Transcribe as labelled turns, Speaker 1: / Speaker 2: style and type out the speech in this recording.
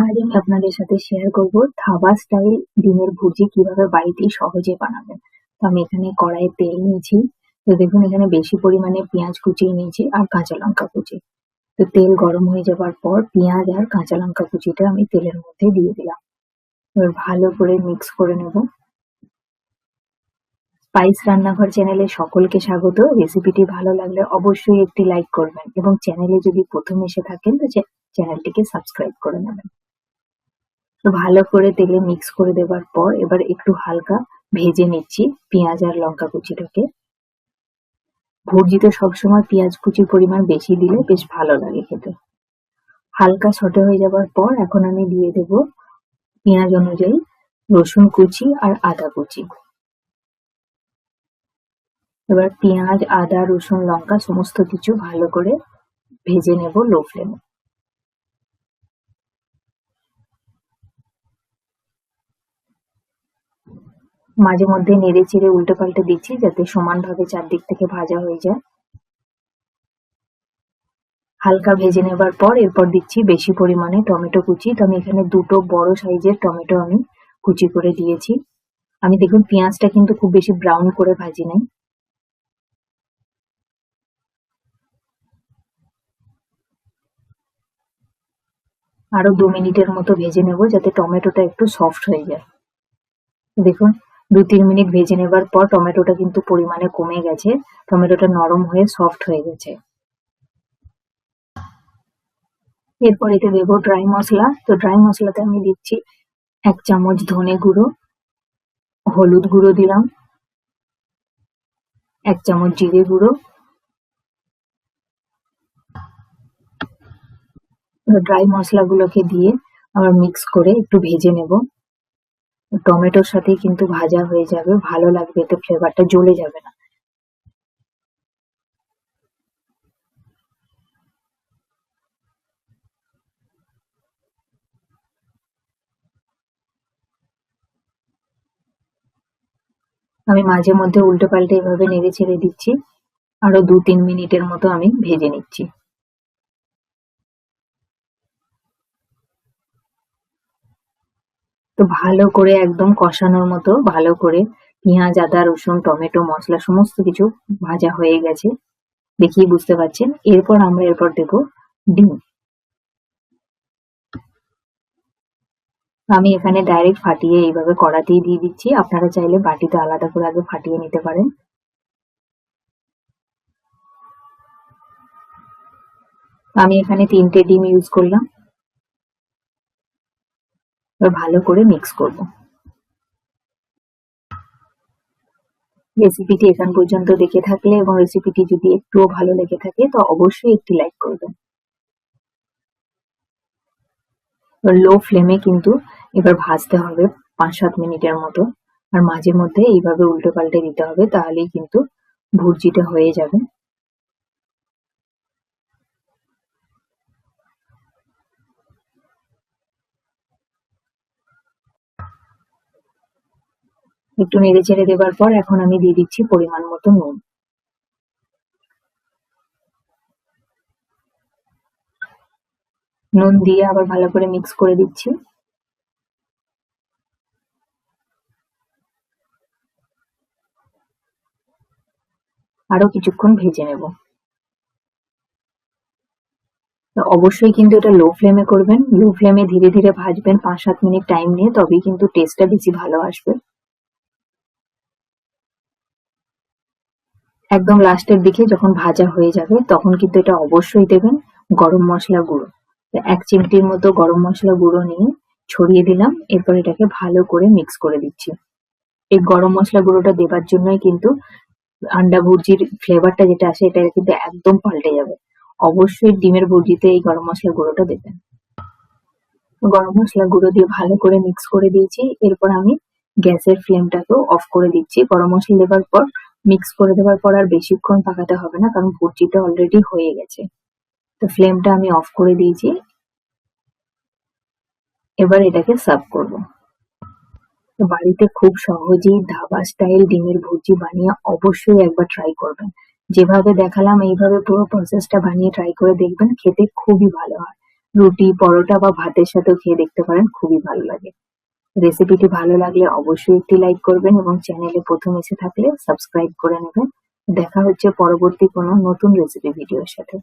Speaker 1: আজ আমি আপনাদের সাথে শেয়ার করব ধাবা স্টাইল ডিমের ভুজি কীভাবে বাড়িতেই সহজে বানাবেন। তো আমি এখানে কড়াইয়ে তেল নিয়েছি। তো দেখুন, এখানে বেশি পরিমাণে পেঁয়াজ কুচিয়ে নিয়েছি আর কাঁচা লঙ্কা কুচি। তো তেল গরম হয়ে যাবার পর পেঁয়াজ আর কাঁচা লঙ্কা কুচিটা আমি তেলের মধ্যে দিয়ে দিলাম। এবার ভালো করে মিক্স করে নেব। স্পাইস রান্নাঘর চ্যানেলে সকলকে স্বাগত। রেসিপিটি ভালো লাগলে অবশ্যই একটি লাইক করবেন এবং চ্যানেলে যদি প্রথম এসে থাকেন, তো চ্যানেলটিকে সাবস্ক্রাইব করে নেবেন। ভালো করে তেলে মিক্স করে দেবার পর এবার একটু হালকা ভেজে নিচ্ছি পেঁয়াজ আর লঙ্কা কুচিটাকে। ভুর্জিতে সবসময় পেঁয়াজ কুচির পরিমাণ বেশি দিলে বেশ ভালো লাগে খেতে। হালকা সটে হয়ে যাবার পর এখন আমি দিয়ে দেব পেঁয়াজ অনুযায়ী রসুন কুচি আর আদা কুচি। এবার পেঁয়াজ, আদা, রসুন, লঙ্কা সমস্ত কিছু ভালো করে ভেজে নেব লো ফ্লেমে মাঝে মধ্যে নেড়ে চেড়ে উল্টে পাল্টে দিচ্ছি যাতে সমানভাবে চারদিক থেকে ভাজা হয়ে যায়। হালকা ভেজে নেবার পর এরপর দিচ্ছি বেশি পরিমাণে টমেটো কুচি। তো আমি এখানে দুটো বড় সাইজের টমেটো আমি কুচি করে দিয়েছি। আমি দেখুন, পেঁয়াজটা কিন্তু খুব বেশি ব্রাউন করে ভাজি নাই। আরও দু মিনিটের মতো ভেজে নেব যাতে টমেটোটা একটু সফট হয়ে যায়। দেখুন দু তিন মিনিট ভেজে নেবার পর টমেটোটা কিন্তু পরিমাণে কমে গেছে। টমেটোটা নরম হয়ে সফট হয়ে গেছে। এরপর এতে দেবো ড্রাই মশলা। তো ড্রাই মশলাতে আমি দিচ্ছি এক চামচ ধনে গুঁড়ো, হলুদ গুঁড়ো দিলাম, এক চামচ জিরে গুঁড়ো। ড্রাই মশলাগুলোকে দিয়ে আবার মিক্স করে একটু ভেজে নেব। টমেটোর সাথে কিন্তু ভাজা হয়ে যাবে, ভালো লাগবে এতে ফ্লেভারটা জ্বলে যাবে না। আমি মাঝে মধ্যে উল্টে পাল্টে এভাবে নেড়ে ছেড়ে দিচ্ছি, আরও দু তিন মিনিটের মতো আমি ভেজে নিচ্ছি। তো ভালো করে একদম কষানোর মতো, ভালো করে পেঁয়াজ, আদা, রসুন, টমেটো, মশলা, সমস্ত কিছু ভাজা হয়ে গেছে। দেখিয়ে বুঝতে পারছেন? এরপর আমরা এরপর দেবো ডিম। আমি এখানে ডাইরেক্ট ফাটিয়ে এইভাবে কড়াতেই দিয়ে দিচ্ছি। আপনারা চাইলে বাটিতে আলাদা করে আগে ফাটিয়ে নিতে পারেন। আমি এখানে তিনটে ডিম ইউজ করলাম। এবার ভালো করে মিক্স করব। রেসিপিটি এখান পর্যন্ত দেখে থাকলে এবং রেসিপিটি যদি একটুও ভালো লেগে থাকে, তো অবশ্যই একটি লাইক করবেন। লো ফ্লেমে কিন্তু এবার ভাজতে হবে পাঁচ সাত মিনিটের মতো। আর মাঝে মধ্যে এইভাবে উল্টে পাল্টে দিতে হবে, তাহলেই কিন্তু ভুর্জিটা হয়ে যাবে। একটু নেড়ে চেড়ে দেবার পর এখন আমি দিয়ে দিচ্ছি পরিমাণ মতো নুন। নুন দিয়ে আবার ভালো করে মিক্স করে দিচ্ছি। আরও কিছুক্ষণ ভেজে নেব। অবশ্যই কিন্তু এটা লো ফ্লেমে করবেন। লো ফ্লেমে ধীরে ধীরে ভাজবেন পাঁচ সাত মিনিট টাইম নিয়ে, তবেই কিন্তু টেস্টটা বেশি ভালো আসবে। একদম লাস্টের দিকে যখন ভাজা হয়ে যাবে, তখন কিন্তু এটা অবশ্যই দেবেন গরম মশলা গুঁড়ো। এক চিমটির মতো গরম মশলা গুঁড়ো নিয়ে ছড়িয়ে দিলাম, এরপর এটাকে ভালো করে মিক্স করে দিচ্ছি। এই গরম মশলা গুঁড়োটা দেবার জন্যই কিন্তু আন্ডা ভুর্জির ফ্লেভারটা যেটা আসে, এটা কিন্তু একদম পাল্টে যাবে। অবশ্যই ডিমের ভুর্জিতে এই গরম মশলা গুঁড়োটা দেবেন। গরম মশলা গুঁড়ো দিয়ে ভালো করে মিক্স করে দিয়েছি, এরপর আমি গ্যাসের ফ্লেমটাকেও অফ করে দিচ্ছি। গরম মশলা দেওয়ার পর মিক্স করে দেওয়ার পর আর বেশিক্ষণ পাকাতে হবে না, কারণ ভুর্জিটা অলরেডি হয়ে গেছে। তো ফ্লেমটা আমি অফ করে দিয়েছি। এবার এটাকে সার্ভ করব। বাড়িতে খুব সহজেই ধাবা স্টাইল ডিমের ভুর্জি বানিয়ে অবশ্যই একবার ট্রাই করবেন। যেভাবে দেখালাম, এইভাবে পুরো প্রসেসটা বানিয়ে ট্রাই করে দেখবেন, খেতে খুবই ভালো হয়। রুটি, পরোটা বা ভাতের সাথেও খেয়ে দেখতে পারেন, খুবই ভালো লাগে। রেসিপিটি ভালো লাগলে অবশ্যই একটি লাইক করবেন এবং চ্যানেলে প্রথম এসে থাকলে সাবস্ক্রাইব করে নেবেন। দেখা হচ্ছে পরবর্তী কোনো নতুন রেসিপি ভিডিওর সাথে।